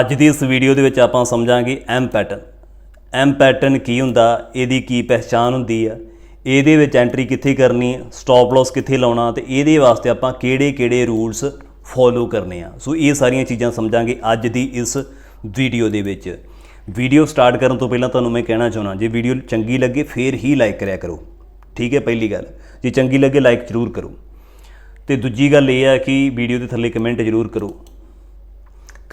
ਅੱਜ ਦੀ ਇਸ ਵੀਡੀਓ ਦੇ ਵਿੱਚ ਆਪਾਂ ਸਮਝਾਂਗੇ ਐਮ ਪੈਟਰਨ ਐਮ ਪੈਟਰਨ ਕੀ ਹੁੰਦਾ, ਇਹਦੀ ਕੀ ਪਹਿਚਾਨ ਹੁੰਦੀ ਆ, ਇਹਦੇ ਵਿੱਚ ਐਂਟਰੀ ਕਿੱਥੇ ਕਰਨੀ ਸਟਾਪ ਲਾਸ ਕਿੱਥੇ ਲਾਉਣਾ ਤੇ ਇਹਦੇ ਵਾਸਤੇ ਆਪਾਂ ਕਿਹੜੇ-ਕਿਹੜੇ ਰੂਲਸ ਫੋਲੋ ਕਰਨੇ ਆ। ਸੋ ਇਹ ਸਾਰੀਆਂ ਚੀਜ਼ਾਂ ਸਮਝਾਂਗੇ ਅੱਜ ਦੀ ਇਸ ਵੀਡੀਓ ਦੇ ਵਿੱਚ। ਵੀਡੀਓ ਸਟਾਰਟ ਕਰਨ ਤੋਂ ਪਹਿਲਾਂ ਤੁਹਾਨੂੰ ਮੈਂ ਕਹਿਣਾ ਚਾਹੁੰਦਾ, ਜੇ ਵੀਡੀਓ ਚੰਗੀ ਲੱਗੇ ਫੇਰ ਹੀ ਲਾਈਕ ਕਰਿਆ ਕਰੋ। ਠੀਕ ਹੈ ਪਹਿਲੀ ਗੱਲ। ਜੇ ਚੰਗੀ ਲੱਗੇ ਲਾਈਕ ਜ਼ਰੂਰ ਕਰੋ। ਤੇ ਦੂਜੀ ਗੱਲ ਇਹ ਆ ਕਿ ਵੀਡੀਓ ਦੇ ਥੱਲੇ ਕਮੈਂਟ ਜ਼ਰੂਰ ਕਰੋ।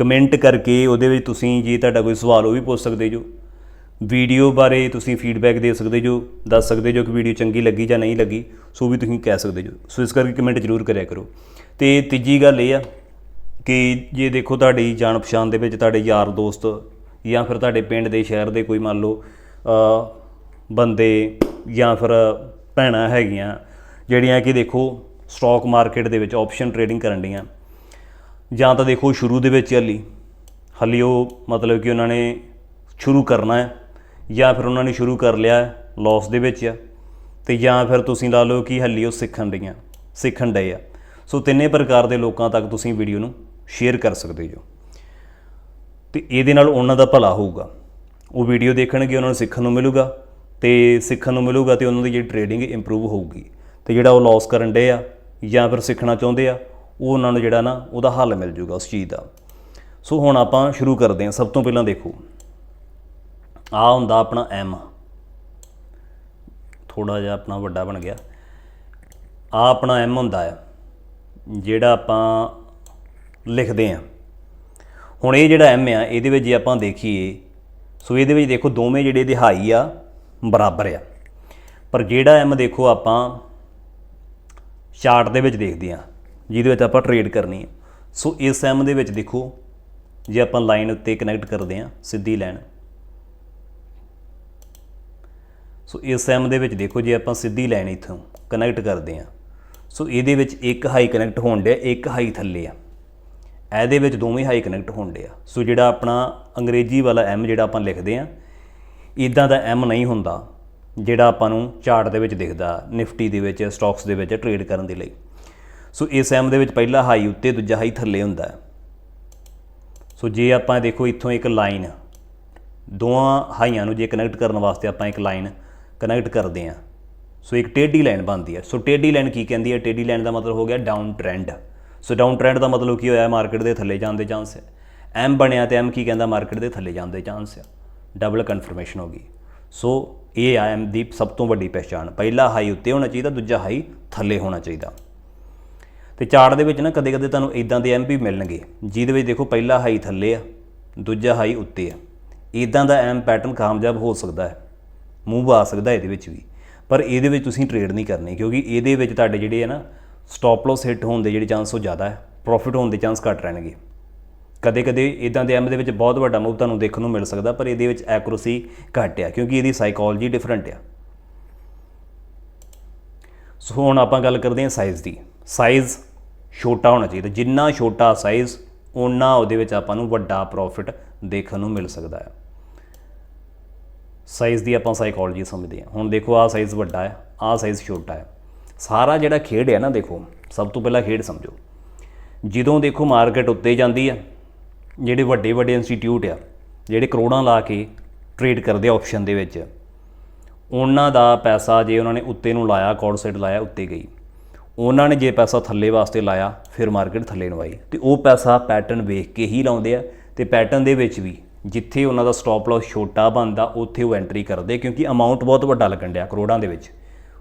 ਕਮੈਂਟ ਕਰਕੇ ਉਹਦੇ ਵਿੱਚ ਤੁਸੀਂ ਜੇ ਤੁਹਾਡਾ ਕੋਈ ਸਵਾਲ ਉਹ ਵੀ ਪੁੱਛ ਸਕਦੇ ਜੋ। ਵੀਡੀਓ ਬਾਰੇ ਤੁਸੀਂ ਫੀਡਬੈਕ ਦੇ ਸਕਦੇ ਜੋ, ਦੱਸ ਸਕਦੇ ਜੋ ਕਿ ਵੀਡੀਓ ਚੰਗੀ ਲੱਗੀ ਜਾਂ ਨਹੀਂ ਲੱਗੀ, ਸੋ ਵੀ ਤੁਸੀਂ ਕਹਿ ਸਕਦੇ ਜੋ। ਸੋ ਇਸ ਕਰਕੇ ਕਮੈਂਟ ਜ਼ਰੂਰ ਕਰਿਆ ਕਰੋ। ਤੇ ਤੀਜੀ ਗੱਲ ਇਹ ਆ ਕਿ ਜੇ ਦੇਖੋ ਤੁਹਾਡੀ ਜਾਣ ਪਛਾਣ ਦੇ ਵਿੱਚ ਤੁਹਾਡੇ ਯਾਰ ਦੋਸਤ ਜਾਂ ਫਿਰ ਤੁਹਾਡੇ ਪਿੰਡ ਦੇ ਸ਼ਹਿਰ ਦੇ ਕੋਈ ਮੰਨ ਲਓ ਬੰਦੇ ਜਾਂ ਫਿਰ ਭੈਣਾਂ ਹੈਗੀਆਂ, ਜਿਹੜੀਆਂ ਕਿ ਦੇਖੋ ਸਟਾਕ ਮਾਰਕੀਟ ਦੇ ਵਿੱਚ ਆਪਸ਼ਨ ਟ੍ਰੇਡਿੰਗ ਕਰਨ ਡੀਆਂ। ਜਾਂ ਤਾਂ ਦੇਖੋ ਸ਼ੁਰੂ ਦੇ ਵਿੱਚ ਹਲੀ। ਹਲੀ ਉਹ ਮਤਲਬ ਕਿ ਉਹਨਾਂ ਨੇ ਸ਼ੁਰੂ ਕਰਨਾ ਹੈ, ਜਾਂ ਫਿਰ ਉਹਨਾਂ ਨੇ ਸ਼ੁਰੂ ਕਰ ਲਿਆ ਲਾਸ ਦੇ ਵਿੱਚ ਆ। ਤੇ ਜਾਂ ਫਿਰ ਤੁਸੀਂ ਲਾ ਲਓ ਕਿ ਹਲੀ ਉਹ ਸਿੱਖਣ ਡੀਆਂ ਸਿੱਖਣ ਡਏ ਆ। ਸੋ ਤਿੰਨੇ ਪ੍ਰਕਾਰ ਦੇ ਲੋਕਾਂ ਤੱਕ ਤੁਸੀਂ ਵੀਡੀਓ ਨੂੰ ਸ਼ੇਅਰ ਕਰ ਸਕਦੇ ਹੋ ਤੇ ਇਹਦੇ ਨਾਲ ਉਹਨਾਂ ਦਾ ਭਲਾ ਹੋਊਗਾ। ਉਹ ਵੀਡੀਓ ਦੇਖਣਗੇ, ਉਹਨਾਂ ਨੂੰ ਸਿੱਖਣ ਨੂੰ ਮਿਲੂਗਾ। ਤੇ ਸਿੱਖਣ ਨੂੰ ਮਿਲੂਗਾ ਤੇ ਉਹਨਾਂ ਦੀ ਜਿਹੜੀ ਟ੍ਰੇਡਿੰਗ ਇੰਪਰੂਵ ਹੋਊਗੀ। ਤੇ ਜਿਹੜਾ ਉਹ ਲਾਸ ਕਰਨ ਡੇ ਆ, ਜਾਂ ਫਿਰ ਸਿੱਖਣਾ ਚਾਹੁੰਦੇ ਆ ਉਹ ਉਹਨਾਂ ਨੂੰ ਜਿਹੜਾ ਨਾ ਉਹਦਾ ਹੱਲ ਮਿਲ ਜੂਗਾ ਉਸ ਚੀਜ਼ ਦਾ। ਸੋ ਹੁਣ ਆਪਾਂ ਸ਼ੁਰੂ ਕਰਦੇ ਹਾਂ। ਸਭ ਤੋਂ ਪਹਿਲਾਂ ਦੇਖੋ। ਆ ਹੁੰਦਾ ਆਪਣਾ ਐਮ ਥੋੜਾ ਜਿਹਾ ਆਪਣਾ ਵੱਡਾ ਬਣ ਗਿਆ। ਆ ਆਪਣਾ ਐਮ ਹੁੰਦਾ ਹੈ ਜਿਹੜਾ ਆਪਾਂ ਲਿਖਦੇ ਹਾਂ। ਹੁਣ ਇਹ ਜਿਹੜਾ ਐਮ ਆ, ਇਹਦੇ ਵਿੱਚ ਜੇ ਆਪਾਂ ਦੇਖੀਏ, ਸੋ ਇਹਦੇ ਵਿੱਚ ਦੇਖੋ ਦੋਵੇਂ ਜਿਹੜੇ ਦਿਹਾਈ ਆ, ਬਰਾਬਰ ਆ। ਪਰ ਜਿਹੜਾ ਐਮ ਦੇਖੋ ਆਪਾਂ ਚਾਰਟ ਦੇ ਵਿੱਚ ਦੇਖਦੇ ਆ ਜਿਹਦੇ ਵਿੱਚ ਆਪਾਂ ਟਰੇਡ ਕਰਨੀ ਹੈ। ਸੋ ਇਸ ਐਮ ਦੇ ਵਿੱਚ ਦੇਖੋ, ਜੇ ਆਪਾਂ ਲਾਈਨ ਉੱਤੇ ਕਨੈਕਟ ਕਰਦੇ ਹਾਂ, ਸਿੱਧੀ ਲਾਈਨ ਸੋ ਇਸ ਐਮ ਦੇ ਵਿੱਚ ਦੇਖੋ, ਜੇ ਆਪਾਂ ਸਿੱਧੀ ਲਾਈਨ ਇੱਥੋਂ ਕਨੈਕਟ ਕਰਦੇ ਹਾਂ ਸੋ ਇਹਦੇ ਵਿੱਚ ਇੱਕ ਹਾਈ ਕਨੈਕਟ ਹੋਣ ਡਿਆ, ਇੱਕ ਹਾਈ ਥੱਲੇ ਆ। ਇਹਦੇ ਵਿੱਚ ਦੋਵੇਂ ਹਾਈ ਕਨੈਕਟ ਹੋਣ ਡਿਆ। ਸੋ ਜਿਹੜਾ ਆਪਣਾ ਅੰਗਰੇਜ਼ੀ ਵਾਲਾ ਐਮ ਜਿਹੜਾ ਆਪਾਂ ਲਿਖਦੇ ਆ ਇਦਾਂ ਦਾ ਐਮ ਨਹੀਂ ਹੁੰਦਾ, ਜਿਹੜਾ ਆਪਾਂ ਨੂੰ ਚਾਰਟ ਦੇ ਵਿੱਚ ਦਿਖਦਾ, ਨਿਫਟੀ ਦੇ ਵਿੱਚ ਸਟਾਕਸ ਦੇ ਵਿੱਚ ਟ੍ਰੇਡ ਕਰਨ ਦੇ ਲਈ। ਸੋ ਇਸ ਐਮ ਦੇ ਵਿੱਚ ਪਹਿਲਾ ਹਾਈ ਉੱਤੇ, ਦੂਜਾ ਹਾਈ ਥੱਲੇ ਹੁੰਦਾ ਹੈ। ਸੋ ਜੇ ਆਪਾਂ ਦੇਖੋ ਇੱਥੋਂ ਇੱਕ ਲਾਈਨ ਦੋਵਾਂ ਹਾਈਆਂ ਨੂੰ ਜੇ ਕਨੈਕਟ ਕਰਨ ਵਾਸਤੇ ਆਪਾਂ ਇੱਕ ਲਾਈਨ ਕਨੈਕਟ ਕਰਦੇ ਆ ਸੋ ਇੱਕ ਟੇਢੀ ਲਾਈਨ ਬਣਦੀ ਹੈ। ਸੋ ਟੇਢੀ ਲਾਈਨ ਕੀ ਕਹਿੰਦੀ ਹੈ? ਟੇਢੀ ਲਾਈਨ ਦਾ ਮਤਲਬ ਹੋ ਗਿਆ down trend so down trend ਦਾ ਮਤਲਬ ਕੀ ਹੋਇਆ? ਮਾਰਕੀਟ ਦੇ ਥੱਲੇ ਜਾਣ ਦੇ ਚਾਂਸ ਹੈ। ਐਮ ਬਣਿਆ ਤੇ ਐਮ ਕੀ ਕਹਿੰਦਾ? ਮਾਰਕੀਟ ਦੇ ਥੱਲੇ ਜਾਣ ਦੇ ਚਾਂਸ ਹੈ। ਡਬਲ ਕਨਫਰਮੇਸ਼ਨ ਹੋ ਗਈ। ਸੋ ਇਹ ਆ ਐਮ ਦੀ ਸਭ ਤੋਂ ਵੱਡੀ ਪਛਾਣ ਪਹਿਲਾ ਹਾਈ ਉੱਤੇ ਹੋਣਾ ਚਾਹੀਦਾ, ਦੂਜਾ ਹਾਈ ਥੱਲੇ ਹੋਣਾ ਚਾਹੀਦਾ। ਤੇ ਚਾਰਟ ਦੇ ਵਿੱਚ ਨਾ ਕਦੇ ਕਦੇ ਤੁਹਾਨੂੰ ਇਦਾਂ ਦੇ ਐਮ ਵੀ ਮਿਲਣਗੇ, ਜਿਹਦੇ ਵਿੱਚ ਦੇਖੋ ਪਹਿਲਾ ਹਾਈ ਥੱਲੇ ਆ, ਦੂਜਾ ਹਾਈ ਉੱਤੇ ਆ। ਇਦਾਂ ਦਾ ਐਮ ਪੈਟਰਨ ਕਾਮਯਾਬ ਹੋ ਸਕਦਾ ਹੈ ਮੂਵ ਆ ਸਕਦਾ ਇਹਦੇ ਵਿੱਚ ਵੀ। ਪਰ ਇਹਦੇ ਵਿੱਚ ਤੁਸੀਂ ਟ੍ਰੇਡ ਨਹੀਂ ਕਰਨੀ, ਕਿਉਂਕਿ ਇਹਦੇ ਵਿੱਚ ਤੁਹਾਡੇ ਜਿਹੜੇ ਆ ਨਾ ਸਟਾਪ ਲਾਸ ਹਿੱਟ ਹੋਣ ਦੇ ਜਿਹੜੇ ਚਾਂਸ ਉਹ ਜ਼ਿਆਦਾ ਹੈ ਪ੍ਰੋਫਿਟ ਹੋਣ ਦੇ ਚਾਂਸ ਘੱਟ ਰਹਿਣਗੇ। ਕਦੇ ਕਦੇ ਇਦਾਂ ਦੇ ਐਮ ਦੇ ਵਿੱਚ ਬਹੁਤ ਵੱਡਾ ਮੂਵ ਤੁਹਾਨੂੰ ਦੇਖਣ ਨੂੰ ਮਿਲ ਸਕਦਾ, ਪਰ ਇਹਦੇ ਵਿੱਚ ਐਕੂਰੇਸੀ ਘੱਟ ਆ, ਕਿਉਂਕਿ ਇਹਦੀ ਸਾਈਕੋਲੋਜੀ ਡਿਫਰੈਂਟ ਆ। ਸੋ ਹੁਣ ਆਪਾਂ ਗੱਲ ਕਰਦੇ ਹਾਂ ਸਾਈਜ਼ ਦੀ। ਸਾਈਜ਼ ਛੋਟਾ ਹੋਣਾ ਚਾਹੀਦਾ। ਜਿੰਨਾ ਛੋਟਾ ਸਾਈਜ਼ ਓਨਾ ਉਹਦੇ ਵਿੱਚ ਆਪਾਂ ਨੂੰ ਵੱਡਾ ਪ੍ਰੋਫਿਟ ਦੇਖਣ ਨੂੰ ਮਿਲ ਸਕਦਾ ਹੈ। ਸਾਈਜ਼ ਦੀ ਆਪਾਂ ਸਾਈਕੋਲੋਜੀ ਸਮਝਦੇ ਹਾਂ। ਹੁਣ ਦੇਖੋ, ਆਹ ਸਾਈਜ਼ ਵੱਡਾ ਹੈ, ਆਹ ਸਾਈਜ਼ ਛੋਟਾ ਹੈ। ਸਾਰਾ ਜਿਹੜਾ ਖੇਡ ਹੈ ਨਾ, ਦੇਖੋ, ਸਭ ਤੋਂ ਪਹਿਲਾਂ ਖੇਡ ਸਮਝੋ। ਜਦੋਂ ਦੇਖੋ ਮਾਰਕੀਟ ਉੱਤੇ ਜਾਂਦੀ ਆ ਜਿਹੜੇ ਵੱਡੇ ਵੱਡੇ ਇੰਸਟੀਟਿਊਟ ਆ, ਜਿਹੜੇ ਕਰੋੜਾਂ ਲਾ ਕੇ ਟ੍ਰੇਡ ਕਰਦੇ ਆ ਆਪਸ਼ਨ ਦੇ ਵਿੱਚ, ਉਹਨਾਂ ਦਾ ਪੈਸਾ ਜੇ ਉਹਨਾਂ ਨੇ ਉੱਤੇ ਨੂੰ ਲਾਇਆ ਕੌੜ ਲਾਇਆ, ਉੱਤੇ ਗਈ। ਉਹਨਾਂ ਨੇ ਜੇ ਪੈਸਾ ਥੱਲੇ ਵਾਸਤੇ ਲਾਇਆ, ਫਿਰ ਮਾਰਕੀਟ ਥੱਲੇ ਨੂੰ ਆਈ। ਤੇ ਉਹ ਪੈਸਾ ਪੈਟਰਨ ਵੇਖ ਕੇ ਹੀ ਲਾਉਂਦੇ ਆ। ਤੇ ਪੈਟਰਨ ਦੇ ਵਿੱਚ ਵੀ ਜਿੱਥੇ ਉਹਨਾਂ ਦਾ ਸਟਾਪ ਲਾਸ ਛੋਟਾ ਬਣਦਾ, ਉੱਥੇ ਉਹ ਐਂਟਰੀ ਕਰਦੇ, ਕਿਉਂਕਿ ਅਮਾਉਂਟ ਬਹੁਤ ਵੱਡਾ ਲੱਗਣ ਡਿਆ ਕਰੋੜਾਂ ਦੇ ਵਿੱਚ।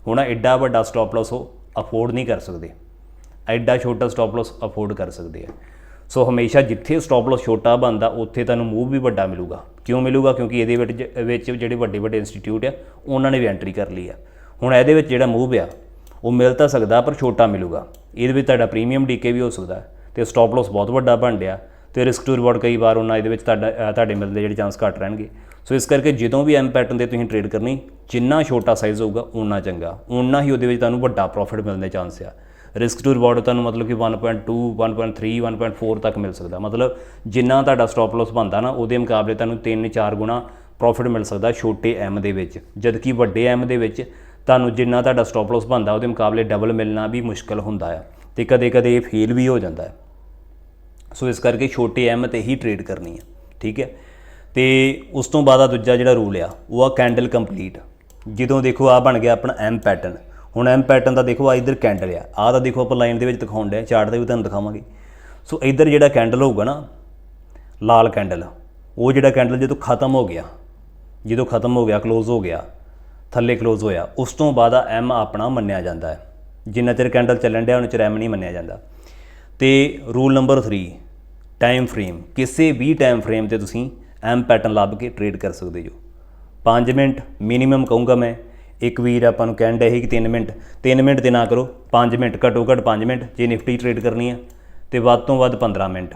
ਹੁਣ ਐਡਾ ਵੱਡਾ ਸਟਾਪ ਲਾਸ ਉਹ ਅਫੋਰਡ ਨਹੀਂ ਕਰ ਸਕਦੇ। ਐਡਾ ਛੋਟਾ ਸਟਾਪ ਲਾਸ ਅਫੋਰਡ ਕਰ ਸਕਦੇ ਆ। ਸੋ ਹਮੇਸ਼ਾ ਜਿੱਥੇ ਸਟਾਪ ਲਾਸ ਛੋਟਾ ਬਣਦਾ, ਉੱਥੇ ਤੁਹਾਨੂੰ ਮੂਵ ਵੀ ਵੱਡਾ ਮਿਲੂਗਾ। ਕਿਉਂ ਮਿਲੂਗਾ? ਕਿਉਂਕਿ ਇਹਦੇ ਵਿੱਚ ਜ- ਵਿੱਚ ਜਿਹੜੇ ਵੱਡੇ ਵੱਡੇ ਇੰਸਟੀਚਿਊਟ ਆ, ਉਹਨਾਂ ਨੇ ਵੀ ਐਂਟਰੀ ਕਰ ਲਈ ਆ। ਹੁਣ ਇਹਦੇ ਵਿੱਚ ਜਿਹੜਾ ਮੂਵ ਆ ਉਹ ਮਿਲ ਤਾਂ ਸਕਦਾ, ਪਰ ਛੋਟਾ ਮਿਲੂਗਾ। ਇਹਦੇ ਵਿੱਚ ਤੁਹਾਡਾ ਪ੍ਰੀਮੀਅਮ ਡੀਕੇ ਵੀ ਹੋ ਸਕਦਾ ਹੈ ਤੇ ਸਟਾਪ ਲਾਸ ਬਹੁਤ ਵੱਡਾ ਬਣ ਰਿਹਾ ਤੇ ਰਿਸਕ ਟੂ ਰਿਵਾਰਡ ਕਈ ਵਾਰ ਉਹਨਾਂ ਇਹਦੇ ਵਿੱਚ ਤੁਹਾਡਾ ਤੁਹਾਡੇ ਮਿਲਦੇ ਜਿਹੜੇ ਚਾਂਸ ਘੱਟ ਰਹਿਣਗੇ। ਸੋ ਇਸ ਕਰਕੇ ਜਦੋਂ ਵੀ ਐਮ ਪੈਟਰਨ ਦੇ ਤੁਸੀਂ ਟ੍ਰੇਡ ਕਰਨੀ, ਜਿੰਨਾ ਛੋਟਾ ਸਾਈਜ਼ ਹੋਊਗਾ ਉਨਾ ਚੰਗਾ। ਉਨਾ ਹੀ ਉਹਦੇ ਵਿੱਚ ਤੁਹਾਨੂੰ ਵੱਡਾ ਪ੍ਰੋਫਿਟ ਮਿਲਣ ਦੇ ਚਾਂਸ ਆ। ਰਿਸਕ ਟੂ ਰਿਵਾਰਡ ਤੁਹਾਨੂੰ ਮਤਲਬ ਕਿ 1.2 1.3 1.4 ਤੱਕ ਮਿਲ ਸਕਦਾ। ਮਤਲਬ ਜਿੰਨਾ ਤੁਹਾਡਾ ਸਟਾਪ ਲਾਸ ਬਣਦਾ ਨਾ, ਉਹਦੇ ਮੁਕਾਬਲੇ ਤੁਹਾਨੂੰ 3-4 ਗੁਣਾ ਪ੍ਰੋਫਿਟ ਮਿਲ ਸਕਦਾ ਛੋਟੇ ਐਮ ਦੇ ਵਿੱਚ। ਜਦਕਿ ਵੱਡੇ ਐਮ ਦੇ ਵਿੱਚ ਤੁਹਾਨੂੰ ਜਿੰਨਾ ਤੁਹਾਡਾ ਸਟਾਪ ਲਾਸ ਬਣਦਾ, ਉਹਦੇ ਮੁਕਾਬਲੇ ਡਬਲ ਮਿਲਣਾ ਵੀ ਮੁਸ਼ਕਲ ਹੁੰਦਾ ਆ ਤੇ ਕਦੇ-ਕਦੇ ਇਹ ਫੇਲ ਵੀ ਹੋ ਜਾਂਦਾ ਹੈ ਸੋ ਇਸ ਕਰਕੇ ਛੋਟੇ ਐਮ ਤੇ ਹੀ ਟ੍ਰੇਡ ਕਰਨੀ ਹੈ ਠੀਕ ਹੈ ਤੇ ਉਸ ਤੋਂ ਬਾਅਦ ਆ ਦੂਜਾ ਜਿਹੜਾ ਰੂਲ ਆ, ਉਹ ਆ ਕੈਂਡਲ ਕੰਪਲੀਟ ਜਦੋਂ ਦੇਖੋ ਆ ਬਣ ਗਿਆ ਆਪਣਾ ਐਮ ਪੈਟਰਨ ਹੁਣ ਐਮ ਪੈਟਰਨ ਦਾ ਦੇਖੋ ਆ ਇਧਰ ਕੈਂਡਲ ਆ ਆ ਤਾਂ ਦੇਖੋ ਆਪਾਂ ਲਾਈਨ ਦੇ ਵਿੱਚ ਦਿਖਾਉਣ ਡਿਆ ਚਾਰਟ ਦੇ ਵੀ ਤੁਹਾਨੂੰ ਦਿਖਾਵਾਂਗੇ। ਸੋ ਇਧਰ ਜਿਹੜਾ ਕੈਂਡਲ ਹੋਊਗਾ ਨਾ, ਲਾਲ ਕੈਂਡਲ ਉਹ ਜਿਹੜਾ ਕੈਂਡਲ ਜਦੋਂ ਖਤਮ ਹੋ ਗਿਆ, ਜਦੋਂ ਖਤਮ ਹੋ ਗਿਆ ক্লোਜ਼ ਹੋ ਗਿਆ ਥੱਲੇ ক্লোਜ਼ ਹੋਇਆ। ਉਸ ਤੋਂ ਬਾਅਦ ਆ ਐਮ ਆਪਣਾ ਮੰਨਿਆ ਜਾਂਦਾ ਹੈ। ਜਿੰਨਾ ਚਿਰ ਕੈਂਡਲ ਚੱਲਣ ਡਿਆ, ਉਹਨਾਂ ਚਿਰ ਐਮ ਨਹੀਂ ਮੰਨਿਆ ਜਾਂਦਾ। ਤੇ ਰੂਲ ਨੰਬਰ 3 ਟਾਈਮ ਫਰੇਮ ਕਿਸੇ ਵੀ ਟਾਈਮ ਫਰੇਮ ਤੇ ਤੁਸੀਂ ਐਮ ਪੈਟਰਨ ਲੱਭ ਕੇ ਟ੍ਰੇਡ ਕਰ ਸਕਦੇ ਹੋ 5 ਮਿੰਟ ਮਿਨੀਮਮ ਕਹੂੰਗਾ ਮੈਂ। ਇੱਕ ਵੀਰ ਆਪਾਂ ਨੂੰ ਕਹਿਣ ਡਿਆ ਸੀ ਕਿ 3 ਮਿੰਟ। 3 ਮਿੰਟ ਤੇ ਨਾ ਕਰੋ। 5 ਮਿੰਟ, ਘੱਟੋ ਘੱਟ 5 ਮਿੰਟ ਜੇ ਨਿਫਟੀ ਟ੍ਰੇਡ ਕਰਨੀ ਹੈ ਤੇ ਵੱਧ ਤੋਂ ਵੱਧ 15 ਮਿੰਟ।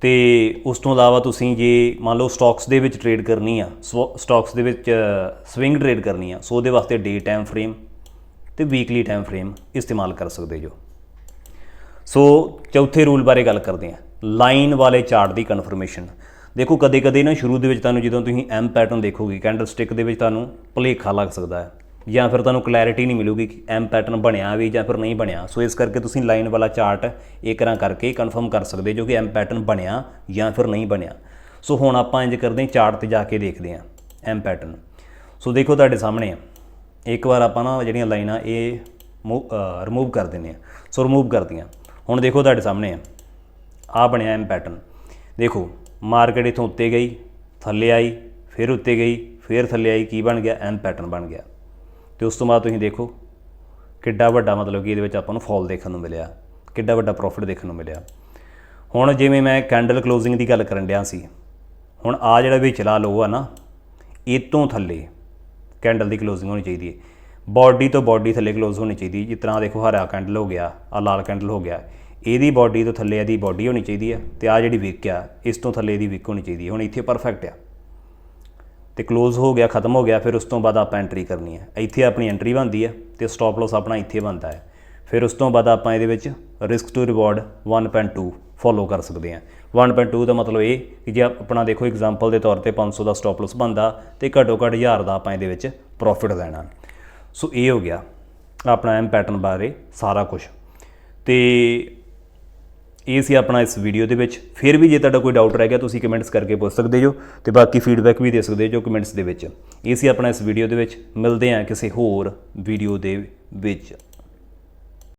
ਤੇ ਉਸ ਤੋਂ ਇਲਾਵਾ ਤੁਸੀਂ ਜੇ ਮੰਨ ਲਓ ਸਟਾਕਸ ਦੇ ਵਿੱਚ ਟਰੇਡ ਕਰਨੀ ਆ ਸਟਾਕਸ ਦੇ ਵਿੱਚ ਸਵਿੰਗ ਟਰੇਡ ਕਰਨੀ ਆ, ਸੋ ਉਹਦੇ ਵਾਸਤੇ ਡੇ ਟਾਈਮ ਫਰੇਮ ਤੇ ਵੀਕਲੀ ਟਾਈਮ ਫਰੇਮ ਇਸਤੇਮਾਲ ਕਰ ਸਕਦੇ ਜੋ। ਸੋ ਚੌਥੇ ਰੂਲ ਬਾਰੇ ਗੱਲ ਕਰਦੇ ਹਾਂ ਲਾਈਨ ਵਾਲੇ ਚਾਰਟ ਦੀ ਕਨਫਰਮੇਸ਼ਨ। ਦੇਖੋ ਕਦੇ ਕਦੇ ਨਾ ਸ਼ੁਰੂ ਦੇ ਵਿੱਚ ਤੁਹਾਨੂੰ ਜਦੋਂ ਤੁਸੀਂ ਐਮ ਪੈਟਰਨ ਦੇਖੋਗੇ ਕੈਂਡਲ ਸਟਿਕ ਦੇ ਵਿੱਚ ਤੁਹਾਨੂੰ ਭਲੇਖਾ ਲੱਗ ਸਕਦਾ ਹੈ। ਜਾਂ ਫਿਰ ਤੁਹਾਨੂੰ ਕਲੈਰਿਟੀ ਨਹੀਂ ਮਿਲੂਗੀ ਕਿ ਐਮ ਪੈਟਰਨ ਬਣਿਆ ਵੀ ਜਾਂ ਫਿਰ ਨਹੀਂ ਬਣਿਆ। ਸੋ ਇਸ ਕਰਕੇ ਤੁਸੀਂ ਲਾਈਨ ਵਾਲਾ ਚਾਰਟ ਇਹ ਤਰ੍ਹਾਂ ਕਰਕੇ ਕਨਫਰਮ ਕਰ ਸਕਦੇ ਜੋ ਕਿ ਐਮ ਪੈਟਰਨ ਬਣਿਆ ਜਾਂ ਫਿਰ ਨਹੀਂ ਬਣਿਆ। ਸੋ ਹੁਣ ਆਪਾਂ ਇੰਜ ਕਰਦੇ ਹਾਂ ਚਾਰਟ ਤੇ ਜਾ ਕੇ ਦੇਖਦੇ ਹਾਂ ਐਮ ਪੈਟਰਨ ਸੋ ਦੇਖੋ ਤੁਹਾਡੇ ਸਾਹਮਣੇ ਆ। ਇੱਕ ਵਾਰ ਆਪਾਂ ਨਾ ਜਿਹੜੀਆਂ ਲਾਈਨਾਂ ਇਹ ਰਿਮੂਵ ਕਰ ਦਿੰਦੇ ਆ ਸੋ ਰਿਮੂਵ ਕਰਦੀਆਂ। ਹੁਣ ਦੇਖੋ ਤੁਹਾਡੇ ਸਾਹਮਣੇ ਆ। ਆ ਬਣਿਆ ਐਮ ਪੈਟਰਨ ਦੇਖੋ ਮਾਰਕੀਟ ਇਥੋਂ ਉੱਤੇ ਗਈ, ਥੱਲੇ ਆਈ, ਫਿਰ ਉੱਤੇ ਗਈ, ਫਿਰ ਥੱਲੇ ਆਈ, ਕੀ ਬਣ ਗਿਆ? ਐਮ ਪੈਟਰਨ ਬਣ ਗਿਆ। ਤੇ ਉਸ ਤੋਂ ਬਾਅਦ ਤੁਸੀਂ ਦੇਖੋ ਕਿੱਡਾ ਵੱਡਾ ਮਤਲਬ ਕਿ ਇਹਦੇ ਵਿੱਚ ਆਪਾਂ ਨੂੰ ਫਾਲ ਦੇਖਣ ਨੂੰ ਮਿਲਿਆ, ਕਿੱਡਾ ਵੱਡਾ ਪ੍ਰੋਫਿਟ ਦੇਖਣ ਨੂੰ ਮਿਲਿਆ। ਹੁਣ ਜਿਵੇਂ ਮੈਂ ਕੈਂਡਲ ਕਲੋਜ਼ਿੰਗ ਦੀ ਗੱਲ ਕਰਨ ਡਿਆ ਸੀ, ਹੁਣ ਆ ਜਿਹੜਾ ਵਿਚਲਾ ਲੋ ਆ ਨਾ, ਇਹ ਤੋਂ ਥੱਲੇ ਕੈਂਡਲ ਦੀ ਕਲੋਜ਼ਿੰਗ ਹੋਣੀ ਚਾਹੀਦੀ ਹੈ। ਬਾਡੀ ਤੋਂ ਬਾਡੀ ਥੱਲੇ ਕਲੋਜ਼ ਹੋਣੀ ਚਾਹੀਦੀ ਜਿਸ ਤਰ੍ਹਾਂ ਦੇਖੋ ਹਰਾ ਕੈਂਡਲ ਹੋ ਗਿਆ ਆ ਲਾਲ ਕੈਂਡਲ ਹੋ ਗਿਆ, ਇਹਦੀ ਬਾਡੀ ਤੋਂ ਥੱਲੇ ਇਹਦੀ ਬਾਡੀ ਹੋਣੀ ਚਾਹੀਦੀ ਹੈ ਤੇ ਆ ਜਿਹੜੀ ਵਿਕ ਆ, ਇਸ ਤੋਂ ਥੱਲੇ ਇਹਦੀ ਵਿਕ ਹੋਣੀ ਚਾਹੀਦੀ ਹੈ। ਹੁਣ ਇੱਥੇ ਪਰਫੈਕਟ ਆ। ਤੇ ক্লোਜ਼ ਹੋ ਗਿਆ, ਖਤਮ ਹੋ ਗਿਆ, ਫਿਰ ਉਸ ਤੋਂ ਬਾਅਦ ਆਪਾਂ ਐਂਟਰੀ ਕਰਨੀ ਹੈ। ਇੱਥੇ ਆਪਣੀ ਐਂਟਰੀ ਬਣਦੀ ਹੈ ਤੇ ਸਟਾਪ ਲਾਸ ਆਪਣਾ ਇੱਥੇ ਬਣਦਾ ਹੈ। ਫਿਰ ਉਸ ਤੋਂ ਬਾਅਦ ਆਪਾਂ ਇਹਦੇ ਵਿੱਚ ਰਿਸਕ ਟੂ ਰਿਵਾਰਡ 1.2 ਫੋਲੋ ਕਰ ਸਕਦੇ ਹਾਂ। 1.2 ਦਾ ਮਤਲਬ ਇਹ ਕਿ ਜੇ ਆਪਣਾ ਦੇਖੋ ਐਗਜ਼ਾਮਪਲ ਦੇ ਤੌਰ ਤੇ 500 ਦਾ ਸਟਾਪ ਲਾਸ ਬਣਦਾ ਤੇ ਘੱਟੋ ਘੱਟ 1000 ਦਾ ਆਪਾਂ ਇਹਦੇ ਵਿੱਚ ਪ੍ਰੋਫਿਟ ਲੈਣਾ। ਸੋ ਇਹ ਹੋ ਗਿਆ ਆਪਣਾ ਐਮ ਪੈਟਰਨ ਬਾਰੇ ਸਾਰਾ ਕੁਝ ਤੇ ਇਹ ਸੀ ਆਪਣਾ ਇਸ ਵੀਡੀਓ ਦੇ ਵਿੱਚ। ਫਿਰ ਵੀ ਜੇ ਤੁਹਾਡਾ ਕੋਈ ਡਾਊਟ ਰਹਿ ਗਿਆ, ਤੁਸੀਂ ਕਮੈਂਟਸ ਕਰਕੇ ਪੁੱਛ ਸਕਦੇ ਹੋ ਤੇ ਬਾਕੀ ਫੀਡਬੈਕ ਵੀ ਦੇ ਸਕਦੇ ਹੋ ਕਮੈਂਟਸ ਦੇ ਵਿੱਚ। ਇਹ ਸੀ ਆਪਣਾ ਇਸ ਵੀਡੀਓ ਦੇ ਵਿੱਚ। ਮਿਲਦੇ ਹਾਂ ਕਿਸੇ ਹੋਰ ਵੀਡੀਓ ਦੇ ਵਿੱਚ।